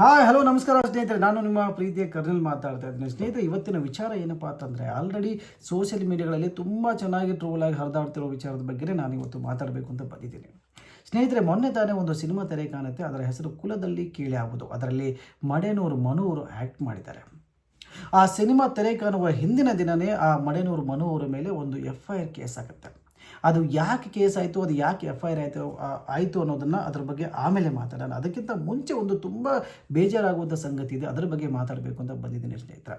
Hi hello ನಮಸ್ಕಾರ ಸ್ನೇಹಿತರೆ. ನಾನು ನಿಮ್ಮ ಪ್ರೀತಿಯ ಕರ್ನಲ್ ಮಾತಾಡ್ತಾ ಇದ್ದೀನಿ. ಸ್ನೇಹಿತರೆ, ಇವತ್ತಿನ ವಿಚಾರ ಏನಪ್ಪಾ ಅಂತಂದರೆ ಆಲ್ರೆಡಿ ಸೋಷಿಯಲ್ ಮೀಡಿಯಾಗಳಲ್ಲಿ ತುಂಬ ಚೆನ್ನಾಗಿ ಟ್ರೋಲ್ ಆಗಿ ಹರಿದಾಡ್ತಿರೋ ವಿಚಾರದ ಬಗ್ಗೆ ನಾನು ಇವತ್ತು ಮಾತಾಡಬೇಕು ಅಂತ ಬಂದಿದ್ದೀನಿ. ಸ್ನೇಹಿತರೆ, ಮೊನ್ನೆ ತಾನೇ ಒಂದು ಸಿನಿಮಾ ತೆರೆ ಕಾಣುತ್ತೆ. ಅದರ ಹೆಸರು ಕುಲದಲ್ಲಿ ಕೀಳೆ ಆಗುವುದು. ಅದರಲ್ಲಿ ಮಡೆನೂರು ಮನು ಅವರು ಆ್ಯಕ್ಟ್ ಮಾಡಿದ್ದಾರೆ. ಆ ಸಿನಿಮಾ ತೆರೆ ಕಾಣುವ ಹಿಂದಿನ ದಿನವೇ ಆ ಮಡೆನೂರು ಮನು ಅವರ ಮೇಲೆ ಒಂದು ಎಫ್ ಐ ಆರ್ ಕೇಸ್ ಆಗುತ್ತೆ. ಅದು ಯಾಕೆ ಕೇಸ್ ಆಯಿತು, ಅದು ಯಾಕೆ ಎಫ್ ಐ ಆರ್ ಆಯಿತು ಆಯಿತು ಅನ್ನೋದನ್ನು ಅದ್ರ ಬಗ್ಗೆ ಆಮೇಲೆ ಮಾತಾಡೋಣ. ಅದಕ್ಕಿಂತ ಮುಂಚೆ ಒಂದು ತುಂಬ ಬೇಜಾರಾಗುವಂಥ ಸಂಗತಿ ಇದೆ, ಅದರ ಬಗ್ಗೆ ಮಾತಾಡಬೇಕು ಅಂತ ಬಂದಿದ್ದೀನಿ ಸ್ನೇಹಿತರ.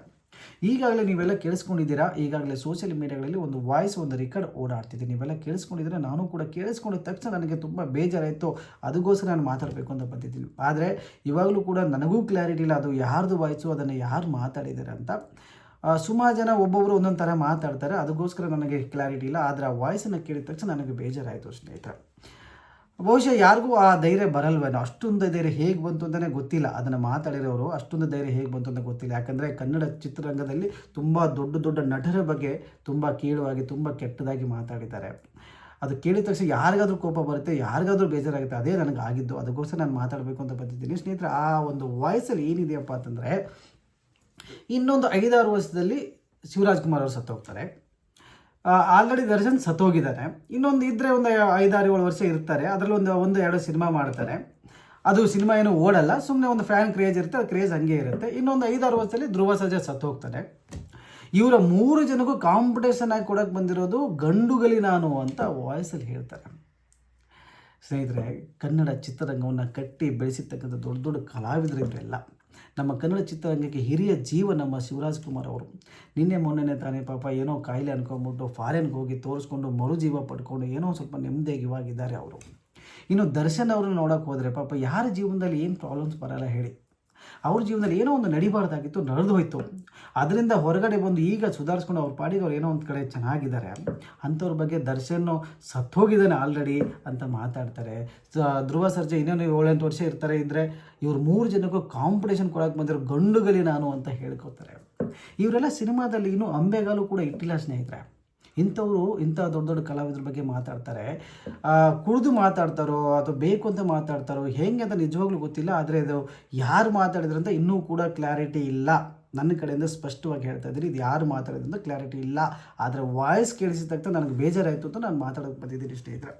ಈಗಾಗಲೇ ನೀವೆಲ್ಲ ಕೇಳಿಸ್ಕೊಂಡಿದ್ದೀರಾ? ಈಗಾಗಲೇ ಸೋಷಿಯಲ್ ಮೀಡಿಯಾಗಳಲ್ಲಿ ಒಂದು ವಾಯ್ಸ್ ಒಂದು ರೆಕಾರ್ಡ್ ಓಡಾಡ್ತಿದ್ದೆ ನೀವೆಲ್ಲ ಕೇಳಿಸ್ಕೊಂಡಿದ್ರೆ ನಾನು ಕೂಡ ಕೇಳಿಸ್ಕೊಂಡಿದ ತಕ್ಷಣ ನನಗೆ ತುಂಬ ಬೇಜಾರಾಯಿತು, ಅದಕ್ಕೋಸ್ಕರ ನಾನು ಮಾತಾಡಬೇಕು ಅಂತ ಬಂದಿದ್ದೀನಿ. ಆದರೆ ಇವಾಗಲೂ ಕೂಡ ನನಗೂ ಕ್ಲಾರಿಟಿ ಇಲ್ಲ, ಅದು ಯಾರ್ದು ವಾಯ್ಸು ಅದನ್ನು ಯಾರು ಮಾತಾಡಿದ್ದಾರೆ ಅಂತ. ಸುಮಾರು ಜನ ಒಬ್ಬೊಬ್ಬರು ಒಂದೊಂದು ಥರ ಮಾತಾಡ್ತಾರೆ. ಅದಕ್ಕೋಸ್ಕರ ನನಗೆ ಕ್ಲಾರಿಟಿ ಇಲ್ಲ. ಆದರೆ ಆ ವಾಯ್ಸನ್ನು ಕೇಳಿದ ತಕ್ಷಣ ನನಗೆ ಬೇಜಾರಾಯಿತು ಸ್ನೇಹಿತರೆ. ಬಹುಶಃ ಯಾರಿಗೂ ಆ ಧೈರ್ಯ ಬರಲ್ವೇನೋ? ಅಷ್ಟೊಂದು ಧೈರ್ಯ ಹೇಗೆ ಬಂತು ಅಂತಲೇ ಗೊತ್ತಿಲ್ಲ. ಅದನ್ನು ಮಾತಾಡಿರೋರು ಅಷ್ಟೊಂದು ಧೈರ್ಯ ಹೇಗೆ ಬಂತು ಅಂತ ಗೊತ್ತಿಲ್ಲ. ಯಾಕಂದರೆ ಕನ್ನಡ ಚಿತ್ರರಂಗದಲ್ಲಿ ತುಂಬ ದೊಡ್ಡ ದೊಡ್ಡ ನಟರ ಬಗ್ಗೆ ತುಂಬ ಕೀಳುವಾಗಿ, ತುಂಬ ಕೆಟ್ಟದಾಗಿ ಮಾತಾಡಿದ್ದಾರೆ. ಅದು ಕೇಳಿದ ತಕ್ಷಣ ಯಾರಿಗಾದ್ರೂ ಕೋಪ ಬರುತ್ತೆ, ಯಾರಿಗಾದ್ರೂ ಬೇಜಾರಾಗುತ್ತೆ, ಅದೇ ನನಗೆ ಆಗಿದ್ದು ಅದಕ್ಕೋಸ್ಕರ ನಾನು ಮಾತಾಡಬೇಕು ಅಂತ ಬಂದಿದ್ದೀನಿ. ಸ್ನೇಹಿತರೆ, ಆ ಒಂದು ವಾಯ್ಸಲ್ಲಿ ಏನಿದೆಯಪ್ಪ ಅಂತಂದರೆ ಇನ್ನೊಂದು ಐದಾರು ವರ್ಷದಲ್ಲಿ ಶಿವರಾಜ್ ಕುಮಾರ್ ಅವರು ಸತ್ತೋಗ್ತಾರೆ. ಆಲ್ರೆಡಿ ದರ್ಶನ್ ಸತ್ತೋಗಿದ್ದಾರೆ. ಇನ್ನೊಂದು ಇದ್ದರೆ ಒಂದು ಐದಾರು ಏಳು ವರ್ಷ ಇರ್ತಾರೆ. ಅದರಲ್ಲಿ ಒಂದು ಒಂದು, ಎರಡು ಸಿನಿಮಾ ಮಾಡ್ತಾರೆ. ಅದು ಸಿನಿಮಾ ಏನು ಓಡಲ್ಲ. ಸುಮ್ಮನೆ ಒಂದು ಫ್ಯಾನ್ ಕ್ರೇಜ್ ಇರುತ್ತೆ. ಅದು ಕ್ರೇಜ್ ಹಂಗೆ ಇರುತ್ತೆ. ಇನ್ನೊಂದು ಐದಾರು ವರ್ಷದಲ್ಲಿ ಧ್ರುವ ಸಜಾ ಸತ್ತೋಗ್ತಾರೆ. ಇವರ ಮೂರು ಜನಕ್ಕೂ ಕಾಂಪಿಟೇಷನ್ ಆಗಿ ಕೊಡಕ್ಕೆ ಬಂದಿರೋದು ಗಂಡುಗಲಿ ನಾನು ಅಂತ ವಾಯ್ಸಲ್ಲಿ ಹೇಳ್ತಾರೆ. ಸ್ನೇಹಿತರೆ, ಕನ್ನಡ ಚಿತ್ರರಂಗವನ್ನು ಕಟ್ಟಿ ಬೆಳೆಸಿರ್ತಕ್ಕಂಥ ದೊಡ್ಡ ದೊಡ್ಡ ಕಲಾವಿದರು ಇವರೆಲ್ಲ. ನಮ್ಮ ಕನ್ನಡ ಚಿತ್ರರಂಗಕ್ಕೆ ಹಿರಿಯ ಜೀವ ನಮ್ಮ ಶಿವರಾಜ್ ಕುಮಾರ್ ಅವರು. ನಿನ್ನೆ ಮೊನ್ನೆನೇ ತಾನೇ ಪಾಪ ಏನೋ ಕಾಯಿಲೆ ಅನ್ಕೊಂಬಿಟ್ಟು ಫಾರಿನ್ಗೆ ಹೋಗಿ ತೋರಿಸ್ಕೊಂಡು ಮರುಜೀವ ಪಡ್ಕೊಂಡು ಏನೋ ಸ್ವಲ್ಪ ನೆಮ್ಮದಿಯಾಗಿ ಇವಾಗಿದ್ದಾರೆ ಅವರು. ಇನ್ನು ದರ್ಶನ್ ಅವ್ರನ್ನ ನೋಡೋಕೆ ಹೋದರೆ ಪಾಪ ಯಾರ ಜೀವನದಲ್ಲಿ ಏನು ಪ್ರಾಬ್ಲಮ್ಸ್ ಬರಲ್ಲ ಹೇಳಿ. ಅವ್ರ ಜೀವನದಲ್ಲಿ ಏನೋ ಒಂದು ನಡಿಬಾರ್ದಾಗಿತ್ತು, ನಡೆದು ಹೋಯ್ತು. ಅದರಿಂದ ಹೊರಗಡೆ ಬಂದು ಈಗ ಸುಧಾರಿಸ್ಕೊಂಡು ಅವ್ರ ಪಾಡಿಗೆ ಅವ್ರು ಏನೋ ಒಂದು ಕಡೆ ಚೆನ್ನಾಗಿದ್ದಾರೆ. ಅಂಥವ್ರ ಬಗ್ಗೆ ದರ್ಶನ್ ಸತ್ತೋಗಿದ್ದಾನೆ ಆಲ್ರೆಡಿ ಅಂತ ಮಾತಾಡ್ತಾರೆ. ಧ್ರುವ ಸರ್ಜೆ ಇನ್ನೇನು ಏಳೆಂಟು ವರ್ಷ ಇರ್ತಾರೆ ಇದ್ರೆ ಇವ್ರು ಮೂರು ಜನಕ್ಕೂ ಕಾಂಪಿಟೇಷನ್ ಕೊಡೋಕೆ ಬಂದಿರೋ ಗಂಡುಗಲಿ ನಾನು ಅಂತ ಹೇಳ್ಕೊತಾರೆ. ಇವರೆಲ್ಲ ಸಿನಿಮಾದಲ್ಲಿ ಇನ್ನೂ ಅಂಬೆಗಾಲು ಕೂಡ ಇಟ್ಟಿಲ್ಲ ಸ್ನೇಹಿತರೆ. ಇಂಥವರು ಇಂಥ ದೊಡ್ಡ ದೊಡ್ಡ ಕಲಾವಿದ್ರ ಬಗ್ಗೆ ಮಾತಾಡ್ತಾರೆ. ಕುಡಿದು ಮಾತಾಡ್ತಾರೋ ಅಥವಾ ಬೇಕು ಅಂತ ಮಾತಾಡ್ತಾರೋ, ಹೆಂಗೆ ಅಂತ ನಿಜವಾಗ್ಲೂ ಗೊತ್ತಿಲ್ಲ, ಆದರೆ ಇದು ಯಾರು ಮಾತಾಡಿದ್ರಂತ ಇನ್ನೂ ಕೂಡ ಕ್ಲಾರಿಟಿ ಇಲ್ಲ. ನನ್ನ ಕಡೆಯಿಂದ ಸ್ಪಷ್ಟವಾಗಿ ಹೇಳ್ತಾ ಇದ್ದೀನಿ, ಇದು ಯಾರು ಮಾತಾಡಿದ್ರಂತ ಕ್ಲಾರಿಟಿ ಇಲ್ಲ. ಆದರೆ ವಾಯ್ಸ್ ಕೇಳಿಸಿದ ತಕ್ಷಣ ನನಗೆ ಬೇಜಾರಾಯಿತು ಅಂತ ನಾನು ಮಾತಾಡೋಕೆ ಬಂದಿದ್ದೀನಿ ಸ್ನೇಹಿತರೆ.